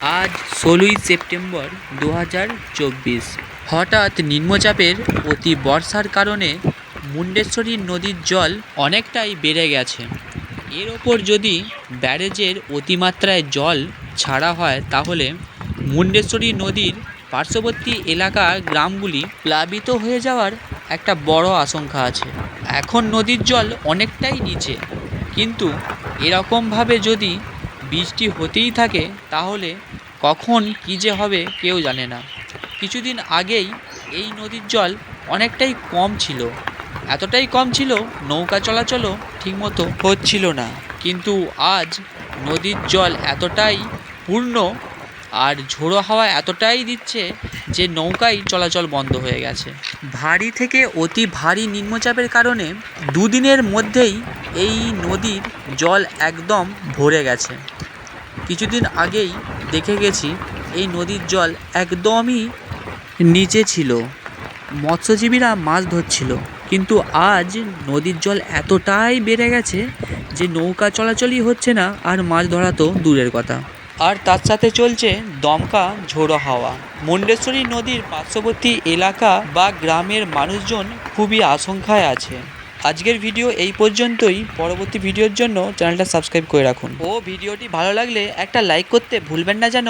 আজ ষোলোই সেপ্টেম্বর দু হাজার চব্বিশ। হঠাৎ নিম্নচাপের অতি বর্ষার কারণে মুন্ডেশ্বরী নদীর জল অনেকটাই বেড়ে গেছে। এর ওপর যদি ব্যারেজের অতিমাত্রায় জল ছাড়া হয়, তাহলে মুন্ডেশ্বরী নদীর পার্শ্ববর্তী এলাকা গ্রামগুলি প্লাবিত হয়ে যাওয়ার একটা বড় আশঙ্কা আছে। এখন নদীর জল অনেকটাই নিচে, কিন্তু এরকমভাবে যদি বৃষ্টি হতেই থাকে, তাহলে কখন কী যে হবে কেউ জানে না। কিছুদিন আগেই এই নদীর জল অনেকটাই কম ছিল। এতটাই কম ছিল, নৌকা চলাচলও ঠিকমতো হচ্ছিল না। কিন্তু আজ নদীর জল এতটাই পূর্ণ আর ঝোড়ো হাওয়া এতটাই দিচ্ছে যে নৌকাই চলাচল বন্ধ হয়ে গেছে। ভারী থেকে অতি ভারী নিম্নচাপের কারণে দুদিনের মধ্যেই এই নদীর জল একদম ভরে গেছে। কিছুদিন আগেই দেখে গেছি এই নদীর জল একদমই নিচে ছিল। মৎস্যজীবীরা মাছ ধরছিল, কিন্তু আজ নদীর জল এতটাই বেড়ে গেছে যে নৌকা চলাচলই হচ্ছে না আর মাছ ধরা তো দূরের কথা। আর তার সাথে চলছে দমকা ঝোড়ো হাওয়া। মুন্ডেশ্বরী নদীর পার্শ্ববর্তী এলাকা বা গ্রামের মানুষজন খুবই আশঙ্কায় আছে। আজকের ভিডিও এই পর্যন্তই। পরবর্তী ভিডিওর জন্য চ্যানেলটা সাবস্ক্রাইব করে রাখুন। ও ভিডিওটি ভালো লাগলে একটা লাইক করতে ভুলবেন না যেন।